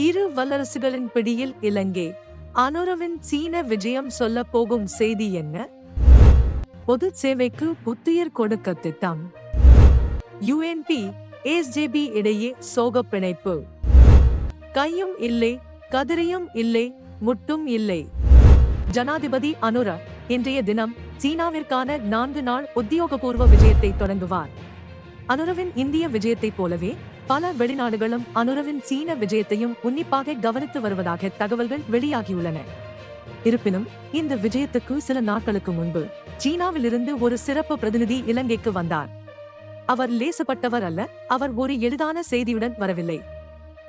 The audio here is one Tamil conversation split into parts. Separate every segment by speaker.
Speaker 1: இரு வல்லரசுகளின் பிடியில் இலங்கை. அனுரவின் சீன விஜயம் சொல்ல போகும் செய்தி என்ன? பொது சேவைக்கு புத்துயிர் கொடுக்க திட்டம். யுஎன்பி எஸ்ஜேபி இடையே சோக பிணைப்பு கையும் இல்லை கதிரையும் இல்லை முட்டும் இல்லை. ஜனாதிபதி அனுர இன்றைய தினம் சீனாவிற்கான நான்கு நாள் உத்தியோகபூர்வ விஜயத்தை தொடங்குவார். அனுரவின் இந்திய விஜயத்தைப் போலவே பல வெளிநாடுகளும் அனுரவின் சீன விஜயத்தையும் உன்னிப்பாக கவனித்து வருவதாக தகவல்கள் வெளியாகியுள்ளன. இருப்பினும் இந்த விஜயத்துக்கு சில நாட்களுக்கு முன்பு சீனாவிலிருந்து ஒரு சிறப்பு பிரதிநிதி இலங்கைக்கு வந்தார். அவர் லேசப்பட்டவர் அல்ல அவர் ஒரு எளிதான செய்தியுடன் வரவில்லை.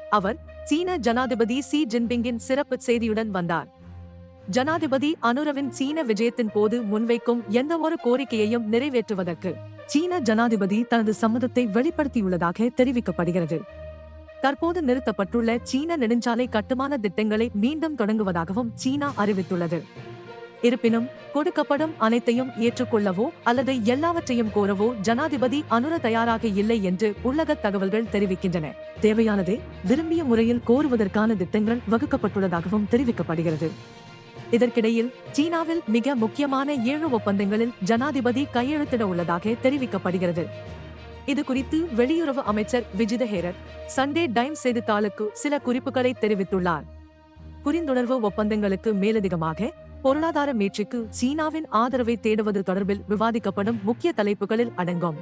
Speaker 1: அவர் சீன ஜனாதிபதி சி ஜின்பிங்கின் சிறப்பு செய்தியுடன் வந்தார். ஜனாதிபதி அனுரவின் சீன விஜயத்தின் போது முன்வைக்கும் எந்த ஒரு கோரிக்கையையும் நிறைவேற்றுவதற்கு சீன ஜனாதிபதி தனது சம்மதத்தை வெளிப்படுத்தியுள்ளதாக தெரிவிக்கப்படுகிறது. தற்போது நிறுத்தப்பட்டுள்ள சீன நெடுஞ்சாலை கட்டுமான திட்டங்களை மீண்டும் தொடங்குவதாகவும் சீனா அறிவித்துள்ளது. இருப்பினும் கொடுக்கப்படும் அனைத்தையும் ஏற்றுக்கொள்ளவோ அல்லது எல்லாவற்றையும் கோரவோ ஜனாதிபதி அனுர தயாராக இல்லை என்று உள்ளக தகவல்கள் தெரிவிக்கின்றன. தேவையானதை விரும்பிய முறையில் கோருவதற்கான திட்டங்கள் வகுக்கப்பட்டுள்ளதாகவும் தெரிவிக்கப்படுகிறது. இதற்கிடையில் சீனாவில் மிக முக்கியமான ஏழு ஒப்பந்தங்களில் ஜனாதிபதி கையெழுத்திட உள்ளதாக தெரிவிக்கப்படுகிறது. இது குறித்து வெளியுறவு அமைச்சர் விஜித ஹேரத் சண்டே டைம் செய்தித்தாளுக்கு சில குறிப்புகளை தெரிவித்துள்ளார். புரிந்துணர்வு ஒப்பந்தங்களுக்கு மேலதிகமாக பொருளாதார மீட்சிக்கு சீனாவின் ஆதரவை தேடுவது தொடர்பில் விவாதிக்கப்படும் முக்கிய தலைப்புகளில் அடங்கும்.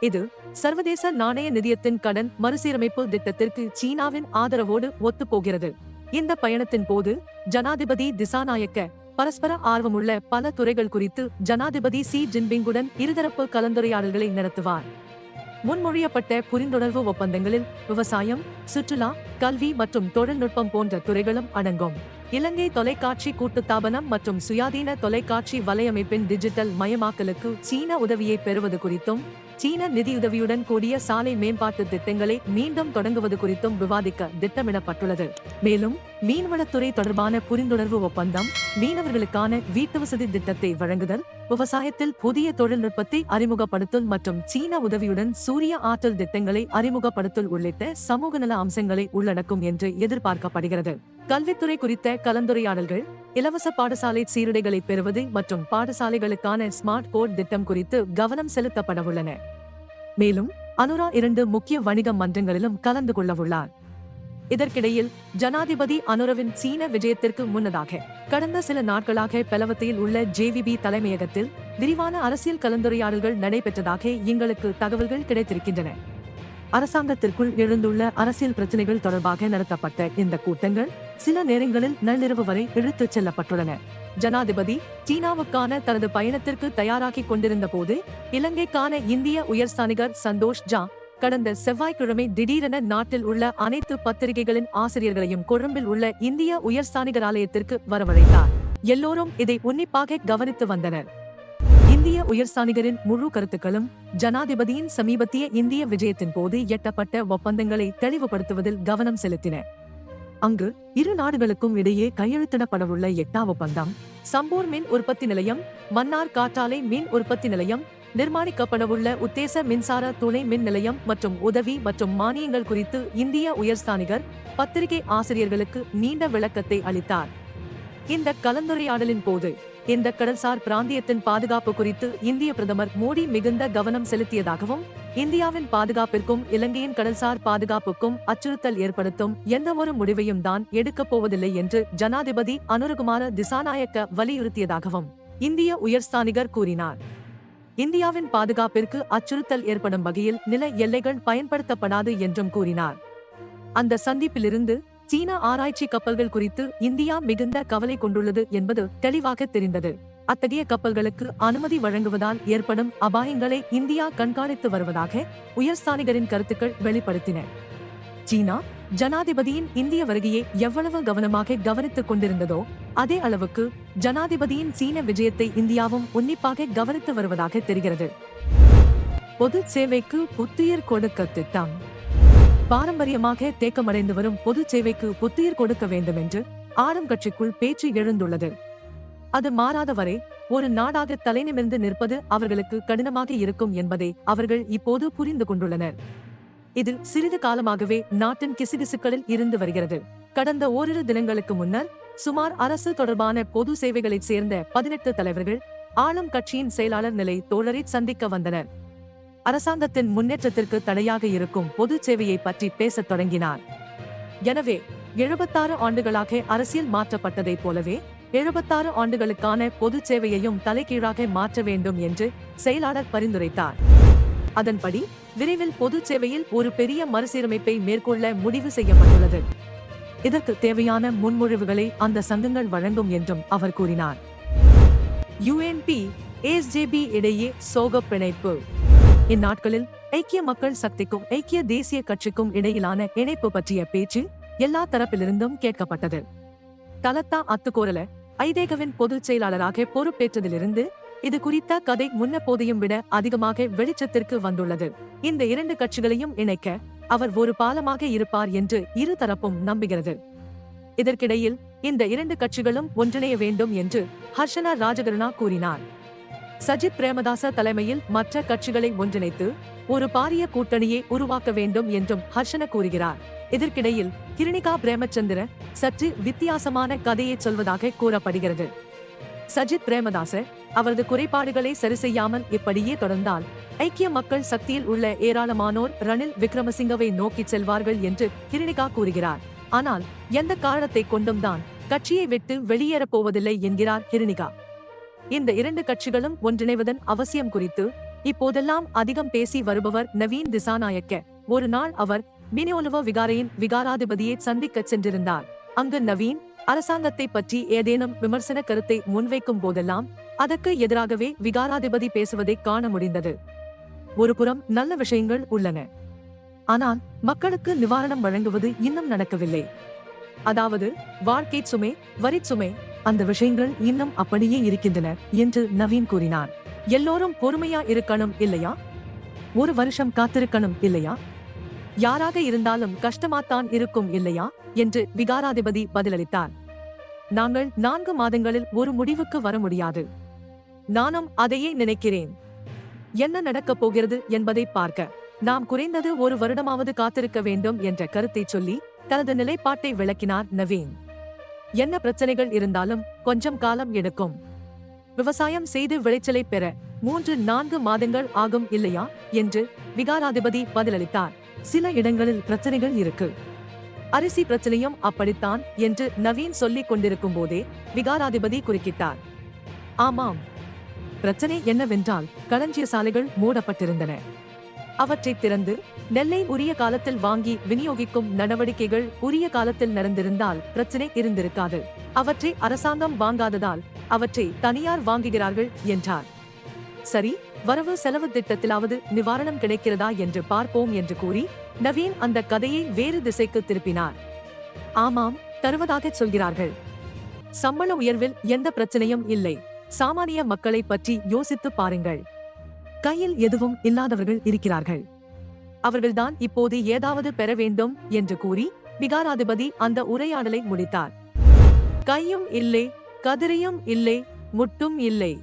Speaker 1: இது சர்வதேச நாணய நிதியத்தின் கடன் மறுசீரமைப்பு திட்டத்திற்கு சீனாவின் ஆதரவோடு ஒத்துப்போகிறது. இந்த பயணத்தின் போது ஜனாதிபதி திசாநாயக்க பரஸ்பர ஆர்வமுள்ள பல துறைகள் குறித்து ஜனாதிபதி சி ஜின்பிங்குடன் இருதரப்பு கலந்துரையாடல்களை நடத்துவார். முன்மொழியப்பட்ட புரிந்துணர்வு ஒப்பந்தங்களில் விவசாயம் சுற்றுலா கல்வி மற்றும் தொழில்நுட்பம் போன்ற துறைகளும் அடங்கும். இலங்கை தொலைக்காட்சி கூட்டுத்தாபனம் மற்றும் சுயாதீன தொலைக்காட்சி வலையமைப்பின் டிஜிட்டல் மயமாக்கலுக்கு சீன உதவியை பெறுவது குறித்தும் சீன நிதியுதவியுடன் கூடிய சாலை மேம்பாட்டு திட்டங்களை மீண்டும் தொடங்குவது குறித்தும் விவாதிக்க திட்டமிடப்பட்டுள்ளது. மேலும் மீன்வளத்துறை தொடர்பான புரிந்துணர்வு ஒப்பந்தம் மீனவர்களுக்கான வீட்டு வசதி திட்டத்தை வழங்குதல் விவசாயத்தில் புதிய தொழில்நுட்பத்தை அறிமுகப்படுத்தல் மற்றும் சீன உதவியுடன் சூரிய ஆற்றல் திட்டங்களை அறிமுகப்படுத்தல் உள்ளிட்ட சமூக நல அம்சங்களை உள்ளடக்கும் என்று எதிர்பார்க்கப்படுகிறது. கல்வித்துறை குறித்த கலந்துரையாடல்கள் இலவச பாடசாலை சீருடைகளை பெறுவது மற்றும் பாடசாலைகளுக்கான ஸ்மார்ட் போர்ட் திட்டம் குறித்து கவனம் செலுத்தப்பட உள்ளன. மேலும் அனுரா இரண்டு முக்கிய வணிக மன்றங்களிலும் கலந்து கொள்ளவுள்ளார் இதற்கிடையில் ஜனாதிபதி அனுரவின் சீன விஜயத்திற்கு முன்னதாக கடந்த சில நாட்களாக பெலவத்தையில் உள்ள ஜேவிபி தலைமையகத்தில் விரிவான அரசியல் கலந்துரையாடல்கள் நடைபெற்றதாக எங்களுக்கு தகவல்கள் கிடைத்திருக்கின்றன. அரசாங்கத்திற்குள் எழுந்துள்ள அரசியல் பிரச்சனைகள் தொடர்பாக நடத்தப்பட்ட இந்த கூட்டங்கள் சில நேரங்களில் நள்ளிரவு வரை இழுத்துச் செல்லப்பட்டுள்ளன. ஜனாதிபதி சீனாவுக்கான தனது பயணத்திற்கு தயாராகிக் கொண்டிருந்த போது இலங்கைக்கான இந்திய உயர்ஸ்தானிகர் சந்தோஷ் ஜா கடந்த செவ்வாய்க்கிழமை திடீரென நாட்டில் உள்ள அனைத்து பத்திரிகைகளின் ஆசிரியர்களையும் கொழும்பில் உள்ள இந்திய உயர்ஸ்தானிகர் ஆலயத்திற்கு வரவழைத்தார். எல்லோரும் இதை உன்னிப்பாக கவனித்து வந்தனர். இந்திய உயர்ஸ்தானிகரின் முழு கருத்துக்களும் ஜனாதிபதியின் சமீபத்திய இந்திய விஜயத்தின் போது எட்டப்பட்ட ஒப்பந்தங்களை தெளிவுபடுத்துவதில் கவனம் செலுத்தின. அங்கு இரு நாடுகளுக்கும் இடையே கையெழுத்திடப்படவுள்ள எட்டா ஒப்பந்தம் சம்பூர் மின் உற்பத்தி நிலையம் மன்னார் காற்றாலை மின் உற்பத்தி நிலையம் நிர்மாணிக்கப்படவுள்ள உத்தேச மின்சார துணை மின் நிலையம் மற்றும் உதவி மற்றும் மானியங்கள் குறித்து இந்திய உயர்ஸ்தானிகர் பத்திரிகை ஆசிரியர்களுக்கு நீண்ட விளக்கத்தை அளித்தார். இந்த கலந்துரையாடலின் போது இந்த கடல்சார் பிராந்தியத்தின் பாதுகாப்பு குறித்து இந்திய பிரதமர் மோடி மிகுந்த கவனம் செலுத்தியதாகவும் இந்தியாவின் பாதுகாப்பிற்கும் இலங்கையின் கடல்சார் பாதுகாப்புக்கும் அச்சுறுத்தல் ஏற்படுத்தும் எந்த ஒரு முடிவையும் தான் எடுக்கப் போவதில்லை என்று ஜனாதிபதி அனுரகுமார திசாநாயக்க வலியுறுத்தியதாகவும் இந்திய உயர்ஸ்தானிகர் கூறினார். இந்தியாவின் பாதுகாப்பிற்கு அச்சுறுத்தல் ஏற்படும் வகையில் நில எல்லைகள் பயன்படுத்தப்படாது என்றும் கூறினார். அந்த சந்திப்பிலிருந்து சீன ஆராய்ச்சி கப்பல்கள் குறித்து இந்தியா மிகுந்த கவலை கொண்டுள்ளது என்பது தெளிவாக தெரிந்தது. அத்தகைய கப்பல்களுக்கு அனுமதி வழங்குவதால் ஏற்படும் அபாயங்களை இந்தியா கண்காணித்து வருவதாக உயர்ஸ்தானிகரின் கருத்துக்கள் வெளிப்படுத்தின. சீனா ஜனாதிபதியின் இந்திய வருகையை எவ்வளவு கவனமாக கவனித்துக் கொண்டிருந்ததோ அதே அளவுக்கு ஜனாதிபதியின் சீன விஜயத்தை இந்தியாவும் உன்னிப்பாக கவனித்து வருவதாக தெரிகிறது. பொது சேவைக்கு புத்துயிர் கொடுக்க திட்டம். பாரம்பரியமாக தேக்கமடைந்து வரும் பொது சேவைக்கு புத்துயிர் கொடுக்க வேண்டும் என்று ஆளும் கட்சிக்குள் பேச்சு எழுந்துள்ளது. அது மாறாத வரை ஒரு நாடாக தலைநிமிர்ந்து நிற்பது அவர்களுக்கு கடினமாக இருக்கும் என்பதை அவர்கள் இப்போது புரிந்து கொண்டுள்ளனர். இது சிறிது காலமாகவே நாட்டின் கிசுகிசுக்களில் இருந்து வருகிறது. கடந்த ஓரிரு தினங்களுக்கு முன்னர் சுமார் அரசு தொடர்பான பொது சேவைகளைச் சேர்ந்த பதினெட்டு தலைவர்கள் ஆளும் கட்சியின் செயலாளர் நிலை தோழரை சந்திக்க வந்தனர். அரசாங்கத்தின் முன்னேற்றத்திற்கு தடையாக இருக்கும் பொது சேவையை பற்றி பேசத் தொடங்கினார். எனவே எழுபத்தாறு ஆண்டுகளாக அரசியல் மாற்றப்பட்டதைப் போலவே எழுபத்தாறு ஆண்டுகளுக்கான பொது சேவையையும் தலைகீழாக மாற்ற வேண்டும் என்று செயலாளர் பரிந்துரைத்தார். அதன்படி விரைவில் பொது சேவையில் ஒரு பெரிய மறுசீரமைப்பை மேற்கொள்ள முடிவு செய்யப்பட்டுள்ளது. இதற்கு தேவையான முன்மொழிவுகளை அந்த சங்கங்கள் வழங்கும் என்றும் அவர் கூறினார். யுஎன்பி எஸ்ஜேபி இடையே சோக பிணைப்பு. இந்நாட்களில் ஐக்கிய மக்கள் சக்திக்கும் ஐக்கிய தேசிய கட்சிக்கும் இடையிலான இணைப்பு பற்றிய பேச்சு எல்லா தரப்பிலிருந்தும் கேட்கப்பட்டது. தலத்தா அத்துக்கோரல ஐதேகவின் பொதுச் செயலாளராக பொறுப்பேற்றதிலிருந்து இது குறித்த கதை முன்னப்போதையும் விட அதிகமாக வெளிச்சத்திற்கு வந்துள்ளது. இந்த இரண்டு கட்சிகளையும் இணைக்க அவர் ஒரு பாலமாக இருப்பார் என்று இரு தரப்பும் நம்புகிறது. இதற்கிடையில் இந்த இரண்டு கட்சிகளும் ஒன்றிணைய வேண்டும் என்று ஹர்ஷனா ராஜகருணா கூறினார். சஜித் பிரேமதாச தலைமையில் மற்ற கட்சிகளை ஒன்றிணைத்து ஒரு பாரிய கூட்டணியை உருவாக்க வேண்டும் என்றும் ஹர்ஷன கூறுகிறார். இதற்கிடையில் கிருணிகா பிரேமச்சந்திர சற்று வித்தியாசமான கதையை சொல்வதாக கூறப்படுகிறது. சஜித் பிரேமதாச அவரது குறைபாடுகளை சரிசெய்யாமல் இப்படியே தொடர்ந்தால் ஐக்கிய மக்கள் சக்தியில் உள்ள ஏராளமானோர் ரணில் விக்ரமசிங்கவை நோக்கிச் செல்வார்கள் என்று கிருணிகா கூறுகிறார். ஆனால் எந்த காரணத்தை கொண்டும் தான் கட்சியை விட்டு வெளியேறப் போவதில்லை என்கிறார் கிருணிகா. இந்த இரண்டு கட்சிகளும் ஒன்றிணைவதன் அவசியம் குறித்து இப்போதெல்லாம் அதிகம் பேசி வருபவர் நவீன் திசாநாயக்க. ஒரு நாள் அவர் மினியோலுவ விகாரையின் விகாராதிபதியை சந்திக்கச் சென்றிருந்தார். அங்கு நவீன் அரசாங்கத்தை பற்றி ஏதேனும் விமர்சன கருத்தை முன்வைக்கும் போதெல்லாம் அதற்கு எதிராகவே விகாராதிபதி பேசுவதை காண முடிந்தது. ஒருபுறம் நல்ல விஷயங்கள் உள்ளன. ஆனால் மக்களுக்கு நிவாரணம் வழங்குவது இன்னும் நடக்கவில்லை. அதாவது வாழ்க்கை சுமை வரி சுமை அந்த விஷயங்கள் இன்னும் அப்படியே இருக்கின்றன என்று நவீன் கூறினார். எல்லோரும் பொறுமையா இருக்கணும் இல்லையா? ஒரு வருஷம் காத்திருக்கணும் இல்லையா? யாராக இருந்தாலும் கஷ்டமாத்தான் இருக்கும் இல்லையா? என்று விகாராதிபதி பதிலளித்தார். நாங்கள் நான்கு மாதங்களில் ஒரு முடிவுக்கு வர முடியாது. நானும் அதையே நினைக்கிறேன். என்ன நடக்கப் போகிறது என்பதை பார்க்க. நாம் குறைந்தது ஒரு வருடமாவது காத்திருக்க வேண்டும் என்ற கருத்தை சொல்லி தனது நிலைப்பாட்டை விளக்கினார் நவீன். என்ன பிரச்சனைகள் இருந்தாலும் கொஞ்சம் காலம் எடுக்கும். விவசாயம் செய்து விளைச்சலை பெற மூன்று நான்கு மாதங்கள் ஆகும் இல்லையா? என்று விகாராதிபதி பதிலளித்தார். சில இடங்களில் பிரச்சனைகள் இருக்கு. அரிசி பிரச்சனையும் அப்படித்தான் என்று நவீன் சொல்லிக் கொண்டிருக்கும் போதே விகாராதிபதி குறுக்கிட்டார். ஆமாம். பிரச்சனை என்னவென்றால் களஞ்சிய சாலைகள் மூடப்பட்டிருந்தன. அவற்றை திறந்து நெல்லை உரிய காலத்தில் வாங்கி விநியோகிக்கும் நடவடிக்கைகள் உரிய காலத்தில் நடந்திருந்தால் பிரச்சனை இருந்திருக்காது. அவற்றை அரசாங்கம் வாங்காததால் அவற்றை தனியார் வாங்குகிறார்கள் என்றார். சரி வரவு செலவு திட்டத்திலாவது நிவாரணம் கிடைக்கிறதா என்று பார்ப்போம் என்று கூறி நவீன் அந்த கதையை வேறு திசைக்கு திருப்பினார். ஆமாம் தருவதாக சொல்கிறார்கள். சம்பள உயர்வில் எந்த பிரச்சனையும் இல்லை. சாமானிய மக்களை பற்றி யோசித்து பாருங்கள். கையில் எதுவும் இல்லாதவர்கள் இருக்கிறார்கள். அவர்கள்தான் இப்போது ஏதாவது பெற வேண்டும் என்று கூறி விகாராதிபதி அந்த உரையாடலை முடித்தார். கையும் இல்லை கதிரியும் இல்லை முட்டும் இல்லை.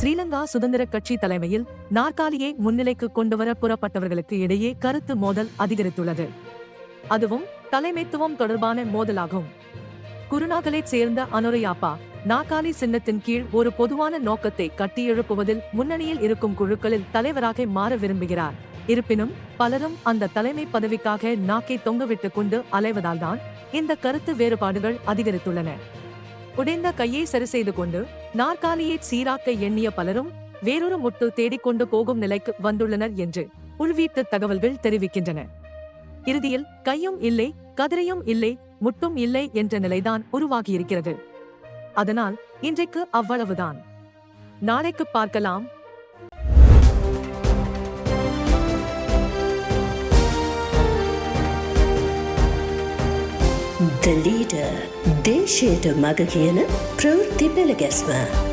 Speaker 1: ஸ்ரீலங்கா சுதந்திர கட்சி தலைமையில் நாற்காலியை முன்னிலைக்கு கொண்டுவர புறப்பட்டவர்களுக்கு இடையே கருத்து மோதல் அதிகரித்துள்ளது. அதுவும் தலைமைத்துவம் தொடர்பான மோதலாகும். குருநாகலைச் சேர்ந்த அனுரையாப்பா நாகாலி சின்னத்தின் கீழ் ஒரு பொதுவான நோக்கத்தை கட்டியெழுப்புவதில் முன்னணியில் இருக்கும் குழுக்களில் தலைவராக மாற விரும்புகிறார். இருப்பினும் பலரும் அந்த தலைமை பதவிக்காக நாக்கை தொங்கவிட்டுக் கொண்டு அலைவதால்தான் இந்த கருத்து வேறுபாடுகள் அதிகரித்துள்ளன. உடைந்த கையை சரி செய்து கொண்டு நாற்காலியை சீராக்க எண்ணிய பலரும் வேறொரு முட்டு தேடிக்கொண்டு போகும் நிலைக்கு வந்துள்ளனர் என்று உள்வீட்டு தகவல்கள் தெரிவிக்கின்றன. இறுதியில் கையும் இல்லை கதிரையும் இல்லை முட்டும் இல்லை என்ற நிலைதான் உருவாகியிருக்கிறது. அதனால் இன்றைக்கு அவ்வளவுதான் நாளைக்கு பார்க்கலாம்
Speaker 2: The leader, they share the magagana, Pravti Belagasma.